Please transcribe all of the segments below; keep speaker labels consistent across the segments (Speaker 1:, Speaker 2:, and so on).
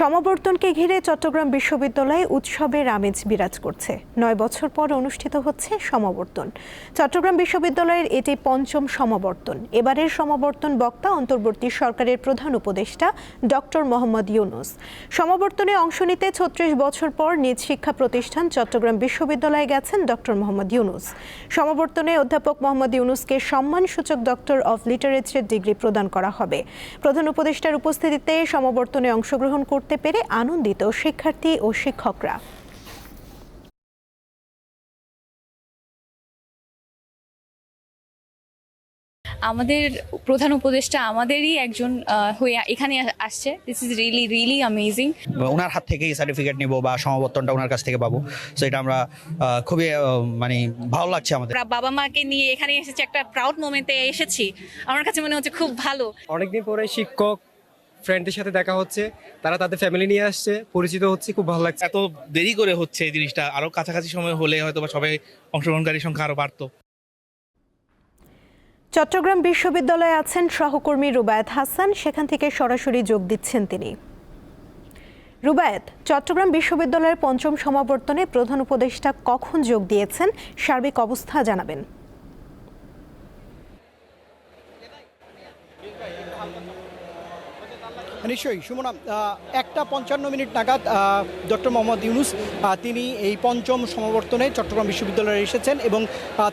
Speaker 1: সমাবর্তনকে ঘিরে চট্টগ্রাম বিশ্ববিদ্যালয়ে উৎসবের আমেজ বিরাজ করছে নয় বছর পর অনুষ্ঠিত হচ্ছে সমাবর্তন চট্টগ্রাম বিশ্ববিদ্যালয়ের এটি পঞ্চম সমাবর্তন এবারের সমাবর্তন বক্তা অন্তর্বর্তী সরকারের প্রধান উপদেষ্টা ডক্টর মোহাম্মদ ইউনুস সমাবর্তনে অংশ নিতে ছত্রিশ বছর পর নিজ শিক্ষা প্রতিষ্ঠান চট্টগ্রাম বিশ্ববিদ্যালয়ে গেছেন ডক্টর মোহাম্মদ ইউনুস সমাবর্তনে অধ্যাপক মোহাম্মদ ইউনুসকে সম্মানসূচক ডক্টর অব লিটারেচার ডিগ্রি প্রদান করা হবে প্রধান উপদেষ্টার উপস্থিতিতে সমাবর্তনে অংশগ্রহণ করতে করতে পেরে আনন্দিত শিক্ষার্থী ও শিক্ষকরা
Speaker 2: আমাদের প্রধান উপদেষ্টা আমাদেরই একজন হয়ে এখানে আসছে this is really really amazing
Speaker 3: ওনার হাত থেকেই সার্টিফিকেট নিব বা সমাবর্তনটা ওনার কাছ থেকে পাবো সো এটা আমরা খুবই মানে ভালো লাগছে আমাদের
Speaker 2: বাবা মাকে নিয়ে এখানে এসেছি একটা প্রাউড মোমেন্টে এসেছি আমার কাছে মনে হচ্ছে খুব ভালো
Speaker 4: অনেকদিন পরে শিক্ষক ফ্রেন্ডের সাথে দেখা হচ্ছে তারা তাদের ফ্যামিলি নিয়ে আসছে পরিচিত হচ্ছে খুব ভালো লাগছে
Speaker 5: এত দেরি করে হচ্ছে এই জিনিসটা আরও কাছাকাছি সময় হলে হয়তো বা সবাই অংশগ্রহণকারীর সংখ্যা আরও বাড়তো
Speaker 1: চট্টগ্রাম বিশ্ববিদ্যালয়ে আছেন সহকর্মী রুবায়ত হাসান সেখান থেকে সরাসরি যোগ দিচ্ছেন তিনি রুবায়েত চট্টগ্রাম বিশ্ববিদ্যালয়ের পঞ্চম সমাবর্তনে প্রধান উপদেষ্টা কখন যোগ দিয়েছেন সার্বিক অবস্থা জানাবেন
Speaker 6: নিশ্চয়ই সুমনা একটা পঞ্চান্ন মিনিট নাগাদ ডক্টর মোহাম্মদ ইউনুস তিনি এই পঞ্চম সমাবর্তনে চট্টগ্রাম বিশ্ববিদ্যালয়ে এসেছেন এবং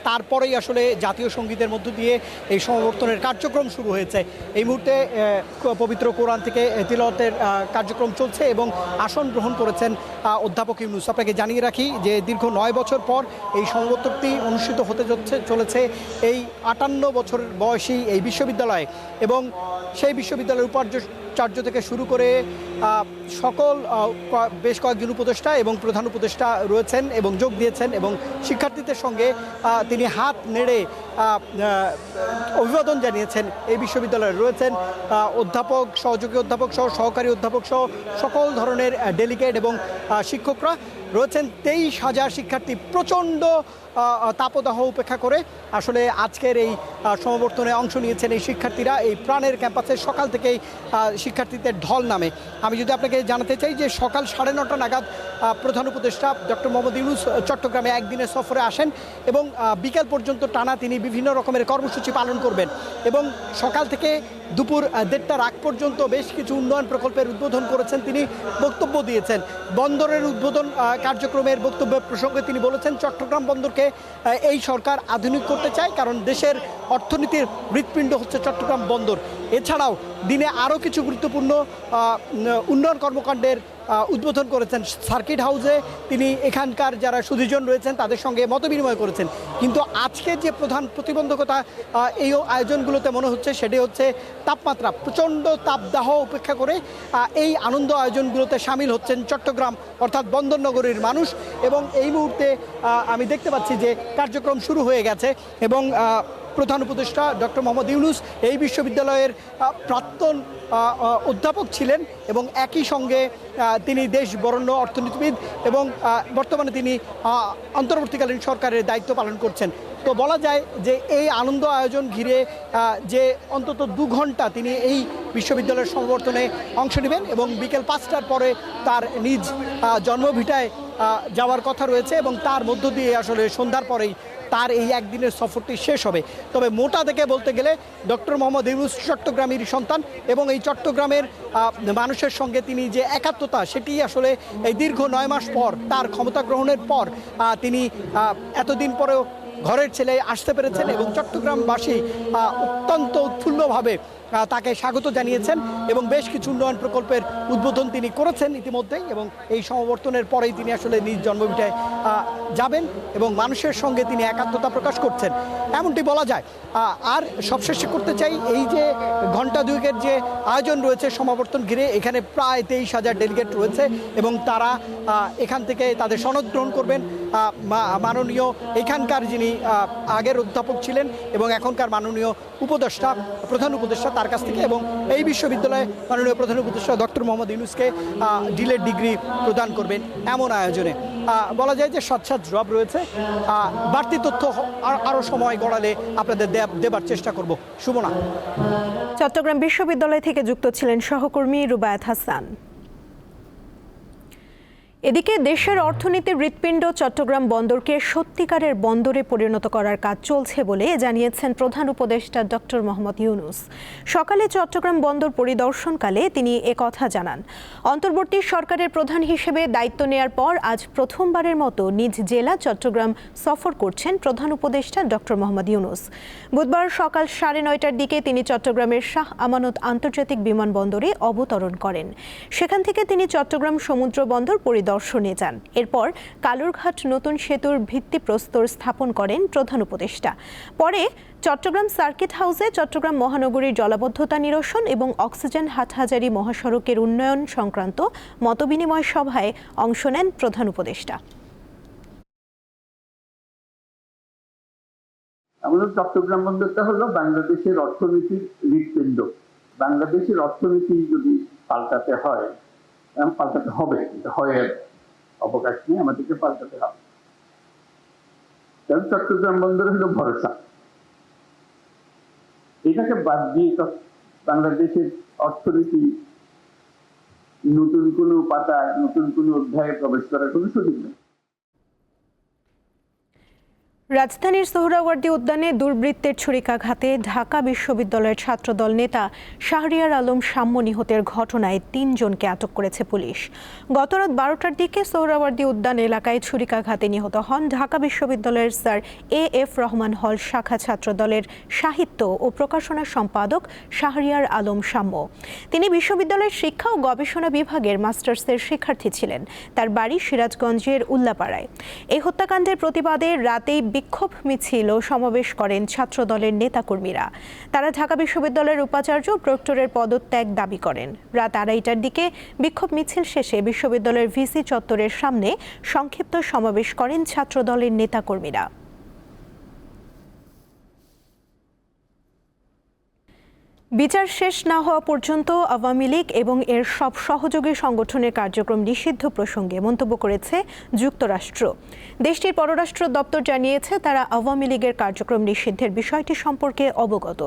Speaker 6: তারপরেই আসলে জাতীয় সঙ্গীতের মধ্য দিয়ে এই সমাবর্তনের কার্যক্রম শুরু হয়েছে এই মুহূর্তে পবিত্র কোরআন থেকে তিলতের কার্যক্রম চলছে এবং আসন গ্রহণ করেছেন অধ্যাপক ইউনুস আপনাকে জানিয়ে রাখি যে দীর্ঘ নয় বছর পর এই সমাবর্তনটি অনুষ্ঠিত হতে চলেছে এই আটান্ন বছর বয়সী এই বিশ্ববিদ্যালয়ে এবং সেই বিশ্ববিদ্যালয়ের উপার্য আচার্য থেকে শুরু করে সকল বেশ কয়েকজন উপদেষ্টা এবং প্রধান উপদেষ্টা রয়েছেন এবং যোগ দিয়েছেন এবং শিক্ষার্থীদের সঙ্গে তিনি হাত নেড়ে অভিবাদন জানিয়েছেন এই বিশ্ববিদ্যালয়ে রয়েছেন অধ্যাপক সহযোগী অধ্যাপক সহ সহকারী অধ্যাপক সহ সকল ধরনের ডেলিগেট এবং শিক্ষকরা রয়েছেন তেইশ হাজার শিক্ষার্থী প্রচণ্ড তাপদাহ উপেক্ষা করে আসলে আজকের এই সমাবর্তনে অংশ নিয়েছেন এই শিক্ষার্থীরা এই প্রাণের ক্যাম্পাসে সকাল থেকেই শিক্ষার্থীদের ঢল নামে আমি যদি আপনাকে জানাতে চাই যে সকাল সাড়ে নটা নাগাদ প্রধান উপদেষ্টা ডক্টর মোহাম্মদ ইউনুস চট্টগ্রামে একদিনের সফরে আসেন এবং বিকেল পর্যন্ত টানা তিনি বিভিন্ন রকমের কর্মসূচি পালন করবেন এবং সকাল থেকে দুপুর দেড়টার আগ পর্যন্ত বেশ কিছু উন্নয়ন প্রকল্পের উদ্বোধন করেছেন তিনি বক্তব্য দিয়েছেন বন্দরের উদ্বোধন কার্যক্রমের বক্তব্য প্রসঙ্গে তিনি বলেছেন চট্টগ্রাম বন্দরকে এই সরকার আধুনিক করতে চায় কারণ দেশের অর্থনীতির হৃৎপিণ্ড হচ্ছে চট্টগ্রাম বন্দর এছাড়াও দিনে আরও কিছু গুরুত্বপূর্ণ উন্নয়ন কর্মকাণ্ডের উদ্বোধন করেছেন সার্কিট হাউসে তিনি এখানকার যারা সুধীজন রয়েছেন তাদের সঙ্গে মত বিনিময় করেছেন কিন্তু আজকে যে প্রধান প্রতিবন্ধকতা এই আয়োজনগুলোতে মনে হচ্ছে সেটি হচ্ছে তাপমাত্রা প্রচণ্ড তাপদাহ উপেক্ষা করে এই আনন্দ আয়োজনগুলোতে সামিল হচ্ছেন চট্টগ্রাম অর্থাৎ বন্দরনগরীর মানুষ এবং এই মুহূর্তে আমি দেখতে পাচ্ছি যে কার্যক্রম শুরু হয়ে গেছে এবং প্রধান উপদেষ্টা ডক্টর মোহাম্মদ ইউনুস এই বিশ্ববিদ্যালয়ের প্রাক্তন অধ্যাপক ছিলেন এবং একই সঙ্গে তিনি দেশ বরণ্য অর্থনীতিবিদ এবং বর্তমানে তিনি অন্তর্বর্তীকালীন সরকারের দায়িত্ব পালন করছেন তো বলা যায় যে এই আনন্দ আয়োজন ঘিরে যে অন্তত দু ঘন্টা তিনি এই বিশ্ববিদ্যালয়ের সংবর্ধনে অংশ নেবেন এবং বিকেল পাঁচটার পরে তার নিজ জন্মভিটায় যাওয়ার কথা রয়েছে এবং তার মধ্য দিয়ে আসলে সন্ধ্যার পরেই তার এই একদিনের সফরটি শেষ হবে তবে মোটা থেকে বলতে গেলে ডক্টর মোহাম্মদ ইউনুস চট্টগ্রামের সন্তান এবং এই চট্টগ্রামের মানুষের সঙ্গে তিনি যে একাত্মতা সেটি আসলে এই দীর্ঘ নয় মাস পর তার ক্ষমতা গ্রহণের পর তিনি এতদিন পরেও ঘরের ছেলে আসতে পেরেছেন এবং চট্টগ্রামবাসী অত্যন্ত উৎফুল্লভাবে তাকে স্বাগত জানিয়েছেন এবং বেশ কিছু উন্নয়ন প্রকল্পের উদ্বোধন তিনি করেছেন ইতিমধ্যেই এবং এই সমাবর্তনের পরেই তিনি আসলে নিজ জন্মভিটায় যাবেন এবং মানুষের সঙ্গে তিনি একাত্মতা প্রকাশ করছেন এমনটি বলা যায় আর সবশেষে করতে চাই এই যে ঘন্টা দুয়েকের যে আয়োজন রয়েছে সমাবর্তন ঘিরে এখানে প্রায় তেইশ হাজার ডেলিগেট রয়েছে এবং তারা এখান থেকে তাদের সনদ গ্রহণ করবেন মাননীয় এখানকার যিনি আগের অধ্যাপক ছিলেন এবং এখনকার মাননীয় উপদেষ্টা প্রধান উপদেষ্টা তার কাছ থেকে এবং এই বিশ্ববিদ্যালয়ে মাননীয় প্রধান উপদেষ্টা ডক্টর মোহাম্মদ ইউনুসকে ডিলের ডিগ্রি প্রদান করবেন এমন আয়োজনে বলা যায় যে সাত সাত ড্রপ রয়েছে বাড়তি তথ্য আরও সময় গড়ালে আপনাদের দেবার চেষ্টা করব সুমনা
Speaker 1: চট্টগ্রাম বিশ্ববিদ্যালয় থেকে যুক্ত ছিলেন সহকর্মী রুবায়াত হাসান এদিকে দেশের অর্থনীতির হৃৎপিণ্ড চট্টগ্রাম বন্দরকে সত্যিকারের বন্দরে পরিণত করার কাজ চলছে বলে জানিয়েছেন প্রধান উপদেষ্টা ডক্টর মোহাম্মদ ইউনুস সকালে চট্টগ্রাম বন্দর পরিদর্শনকালে তিনি কথা জানান অন্তর্বর্তী সরকারের প্রধান হিসেবে দায়িত্ব নেয়ার পর আজ প্রথমবারের মতো নিজ জেলা চট্টগ্রাম সফর করছেন প্রধান উপদেষ্টা ডক্টর মোহাম্মদ ইউনুস বুধবার সকাল সাড়ে নয়টার দিকে তিনি চট্টগ্রামের শাহ আমানত আন্তর্জাতিক বিমানবন্দরে অবতরণ করেন সেখান থেকে তিনি চট্টগ্রাম সমুদ্র বন্দর পরিদর্শন দর্শনে যান এরপর কালুরঘাট নতুন সেতুর ভিত্তিপ্রস্তর স্থাপন করেন প্রধান উপদেষ্টা পরে চট্টগ্রাম সার্কিট হাউসে চট্টগ্রাম মহানগরীর জলাবদ্ধতা নিরসন এবং অক্সিজেন হাটহাজারি মহাসড়কের উন্নয়ন সংক্রান্ত মতবিনিময় সভায় অংশ নেন প্রধান উপদেষ্টা
Speaker 7: আমাদের চট্টগ্রাম বন্দরটা হলো বাংলাদেশের অর্থনীতির হৃৎপিণ্ড বাংলাদেশের অর্থনীতি যদি পাল্টাতে হয় পাল্টাতে হবে এটা হয়ে অবকাশ নিয়ে আমাদেরকে পাল্টাতে হবে কারণ চট্টগ্রাম বন্দর হলো ভরসা এটাকে বাদ দিয়ে বাংলাদেশের অর্থনীতি নতুন কোনো পাতায় নতুন কোনো অধ্যায়ে প্রবেশ করার কোনো সুযোগ নেই
Speaker 1: রাজধানীর সোহরাওয়ার্দী উদ্যানে দুর্বৃত্তের ছুরিকাঘাতে ঢাকা বিশ্ববিদ্যালয়ের ছাত্রদল নেতা শাহরিয়ার আলম সাম্য নিহতের ঘটনায় তিনজনকে আটক করেছে পুলিশ গতরাত বারোটার দিকে সোহরাওয়ার্দী উদ্যান এলাকায় ছুরিকাঘাতে নিহত হন ঢাকা বিশ্ববিদ্যালয়ের স্যার এ এফ রহমান হল শাখা ছাত্রদলের সাহিত্য ও প্রকাশনা সম্পাদক শাহরিয়ার আলম সাম্য তিনি বিশ্ববিদ্যালয়ের শিক্ষা ও গবেষণা বিভাগের মাস্টার্সের শিক্ষার্থী ছিলেন তার বাড়ি সিরাজগঞ্জের উল্লাপাড়ায় এই হত্যাকাণ্ডের প্রতিবাদে রাতেই বিক্ষোভ মিছিল ও সমাবেশ করেন ছাত্রদলের নেতাকর্মীরা তারা ঢাকা বিশ্ববিদ্যালয়ের উপাচার্য প্রক্টরের পদত্যাগ দাবি করেন রাত আড়াইটার দিকে বিক্ষোভ মিছিল শেষে বিশ্ববিদ্যালয়ের ভিসি চত্বরের সামনে সংক্ষিপ্ত সমাবেশ করেন ছাত্রদলের নেতাকর্মীরা বিচার শেষ না হওয়া পর্যন্ত আওয়ামী লীগ এবং এর সব সহযোগী সংগঠনের কার্যক্রম নিষিদ্ধ প্রসঙ্গে মন্তব্য করেছে যুক্তরাষ্ট্র দেশটির পররাষ্ট্র দপ্তর জানিয়েছে তারা আওয়ামী লীগের কার্যক্রম নিষিদ্ধের বিষয়টি সম্পর্কে অবগত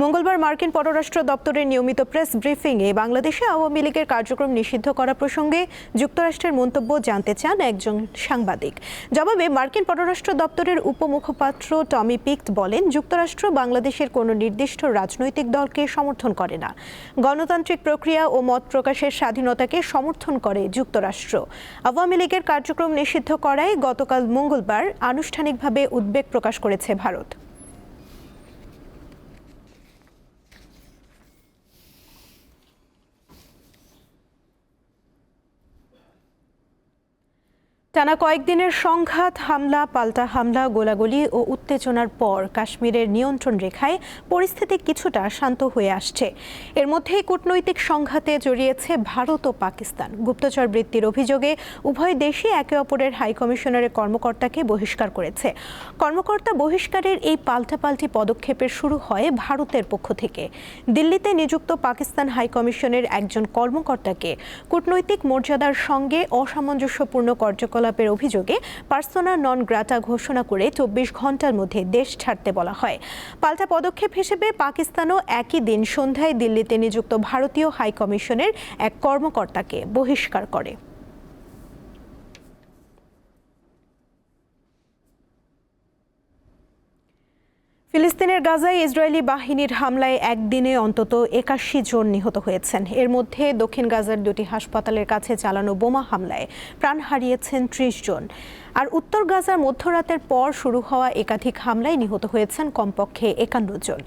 Speaker 1: মঙ্গলবার মার্কিন পররাষ্ট্র দপ্তরের নিয়মিত প্রেস ব্রিফিংয়ে বাংলাদেশে আওয়ামী লীগের কার্যক্রম নিষিদ্ধ করা প্রসঙ্গে যুক্তরাষ্ট্রের মন্তব্য জানতে চান একজন সাংবাদিক জবাবে মার্কিন পররাষ্ট্র দপ্তরের উপমুখপাত্র টমি পিক্ট বলেন যুক্তরাষ্ট্র বাংলাদেশের কোনো নির্দিষ্ট রাজনৈতিক দলকে সমর্থন করে না গণতান্ত্রিক প্রক্রিয়া ও মত প্রকাশের স্বাধীনতাকে সমর্থন করে যুক্তরাষ্ট্র আওয়ামী লীগের কার্যক্রম নিষিদ্ধ করায় গতকাল মঙ্গলবার আনুষ্ঠানিকভাবে উদ্বেগ প্রকাশ করেছে ভারত টানা কয়েকদিনের সংঘাত হামলা পাল্টা হামলা গোলাগুলি ও উত্তেজনার পর কাশ্মীরের নিয়ন্ত্রণ রেখায় পরিস্থিতি কিছুটা শান্ত হয়ে আসছে এর মধ্যেই কূটনৈতিক সংঘাতে জড়িয়েছে ভারত ও পাকিস্তান গুপ্তচর বৃত্তির অভিযোগে উভয় দেশই একে অপরের হাইকমিশনারের কর্মকর্তাকে বহিষ্কার করেছে কর্মকর্তা বহিষ্কারের এই পাল্টাপাল্টি পদক্ষেপের শুরু হয় ভারতের পক্ষ থেকে দিল্লিতে নিযুক্ত পাকিস্তান হাইকমিশনের একজন কর্মকর্তাকে কূটনৈতিক মর্যাদার সঙ্গে অসামঞ্জস্যপূর্ণ কার্যকলাপ কার্যকলাপের অভিযোগে পার্সোনা নন গ্রাটা ঘোষণা করে চব্বিশ ঘন্টার মধ্যে দেশ ছাড়তে বলা হয় পাল্টা পদক্ষেপ হিসেবে পাকিস্তানও একই দিন সন্ধ্যায় দিল্লিতে নিযুক্ত ভারতীয় হাইকমিশনের এক কর্মকর্তাকে বহিষ্কার করে ফিলিস্তিনের গাজায় ইসরায়েলি বাহিনীর হামলায় একদিনে অন্তত একাশি জন নিহত হয়েছেন এর মধ্যে দক্ষিণ গাজার দুটি হাসপাতালের কাছে চালানো বোমা হামলায় প্রাণ হারিয়েছেন ত্রিশ জন আর উত্তর গাজার মধ্যরাতের পর শুরু হওয়া একাধিক হামলায় নিহত হয়েছেন কমপক্ষে একান্ন জন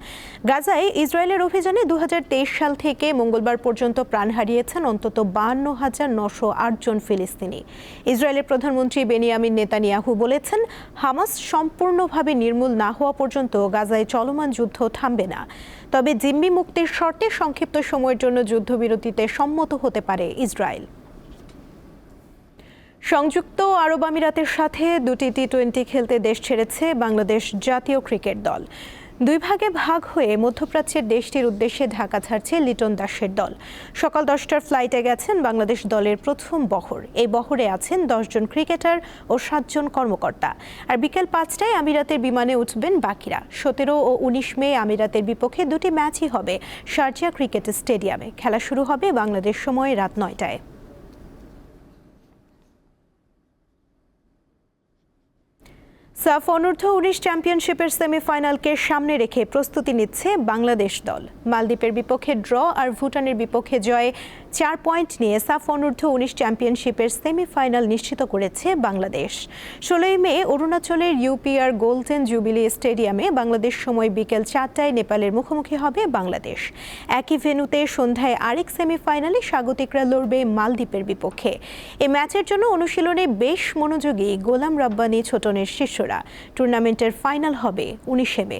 Speaker 1: গাজায় ইসরায়েলের অভিযানে দু সাল থেকে মঙ্গলবার পর্যন্ত প্রাণ হারিয়েছেন অন্তত বান্ন হাজার নশো আটজন ফিলিস্তিনি ইসরায়েলের প্রধানমন্ত্রী বেনিয়ামিন নেতানিয়াহু বলেছেন হামাস সম্পূর্ণভাবে নির্মূল না হওয়া পর্যন্ত গাজায় চলমান যুদ্ধ থামবে না তবে জিম্মি মুক্তির শর্তে সংক্ষিপ্ত সময়ের জন্য যুদ্ধবিরতিতে সম্মত হতে পারে ইসরায়েল সংযুক্ত আরব আমিরাতের সাথে দুটি টি টোয়েন্টি খেলতে দেশ ছেড়েছে বাংলাদেশ জাতীয় ক্রিকেট দল দুই ভাগে ভাগ হয়ে মধ্যপ্রাচ্যের দেশটির উদ্দেশ্যে ঢাকা ছাড়ছে লিটন দাসের দল সকাল দশটার ফ্লাইটে গেছেন বাংলাদেশ দলের প্রথম বহর এই বহরে আছেন দশজন ক্রিকেটার ও সাতজন কর্মকর্তা আর বিকেল পাঁচটায় আমিরাতের বিমানে উঠবেন বাকিরা সতেরো ও উনিশ মে আমিরাতের বিপক্ষে দুটি ম্যাচই হবে শারজিয়া ক্রিকেট স্টেডিয়ামে খেলা শুরু হবে বাংলাদেশ সময় রাত নয়টায় সাফ অনূর্ধ্ব উনিশ চ্যাম্পিয়নশিপের সেমিফাইনালকে সামনে রেখে প্রস্তুতি নিচ্ছে বাংলাদেশ দল মালদ্বীপের বিপক্ষে ড্র আর ভুটানের বিপক্ষে জয়ে চার পয়েন্ট নিয়ে সাফ অনূর্ধ্ব উনিশ চ্যাম্পিয়নশিপের সেমিফাইনাল নিশ্চিত করেছে বাংলাদেশ ষোলোই মে অরুণাচলের ইউপিআর গোল্ডেন জুবিলি স্টেডিয়ামে বাংলাদেশ সময় বিকেল চারটায় নেপালের মুখোমুখি হবে বাংলাদেশ একই ভেনুতে সন্ধ্যায় আরেক সেমিফাইনালে স্বাগতিকরা লড়বে মালদ্বীপের বিপক্ষে এ ম্যাচের জন্য অনুশীলনে বেশ মনোযোগী গোলাম রাব্বানি ছোটনের শিষ্যরা টুর্নামেন্টের ফাইনাল হবে উনিশে মে